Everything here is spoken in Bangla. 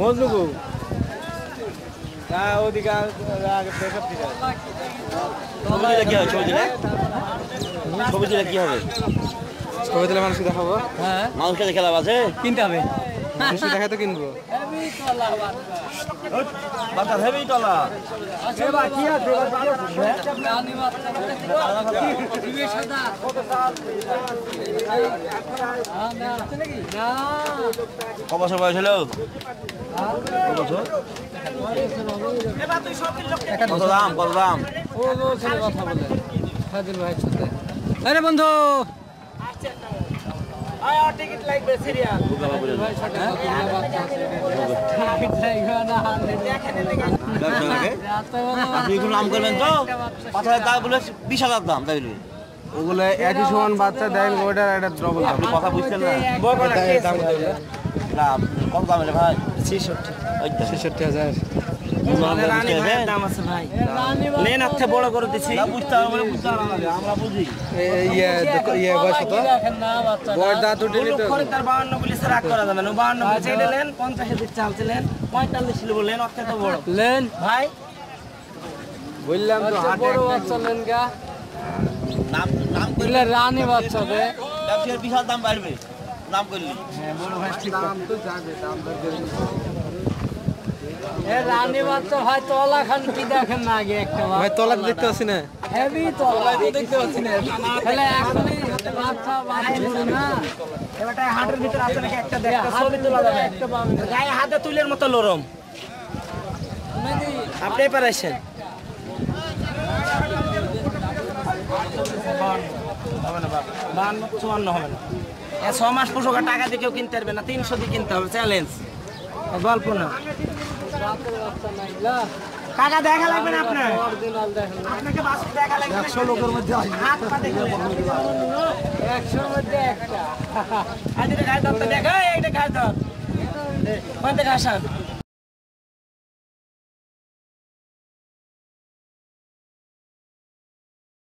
মজনুকু তা ওদিকে আগে দেখার ঠিক আছে। ছবি দিলে কি হবে? ছবি দিলে ছবি দিলে কি হবে? ছবি দিলে মানুষকে দেখাবো। হ্যাঁ মানুষকে খেলা আছে? কিনতে হবে। মানুষকে দেখা তো কিনবো। বাচ্চা হেবি তলা ক বছর বয়স হলো? ক বছর কত দাম কত দাম? আরে বন্ধু। আছে টিকিট লাগবে না ব্যবসা লাগে? রাতে বলো আপনি একটু নাম করবেন তো? পাঁচ হাজার টাকা বলে বিশ হাজার দাম তাই বলি ওগুলো একই সমান বাচ্চা দেন ওইটার একটা ডবল দাম আপনি কথা বুঝছেন না? দাম না কত দাম ভাই? ছেষট্টি। ছেষট্টি হাজার। বড় করে দিছি। যাবে নেন ভাই বললাম তো বড় বাচ্চা লেন গা। নাম নাম করলে এগুলা রানী বাচ্চা রে বিশাল দাম বাড়বে। নাম করলি দাম তো যাবে দাম তো এ রানী বাচ্চা ভাই তলা খান কি দেখেন না আগে একটা ভাই তলা দেখতে পাচ্ছি না। হেভি তলা। দেখতে পাচ্ছি না। তাহলে এখনই বাচ্চা বাচ্চা না। এবারটা হাটের ভিতরে আছে নাকি একটা দেখ ছবি তোলা যাবে। একটা পাবেন গায়ে হাতে তুলের মতো লরম। আপনি পারাইছেন বান্ন চুয়ান্ন হবে না। ছ মাস পোশাক টাকা দিয়ে কেউ কিনতে পারবে না তিনশো দিয়ে কিনতে হবে। চ্যালেঞ্জ। গল্প না। টাকা দেখা লাগবে না আপনার? আপনাকে বাসে দেখা লাগবে একশো লোকের মধ্যে হাত পা দেখে একশোর মধ্যে একটা। আজ এটা গায়ে ধরতে দেখা। এইটা ঘাস ধর। ঘাস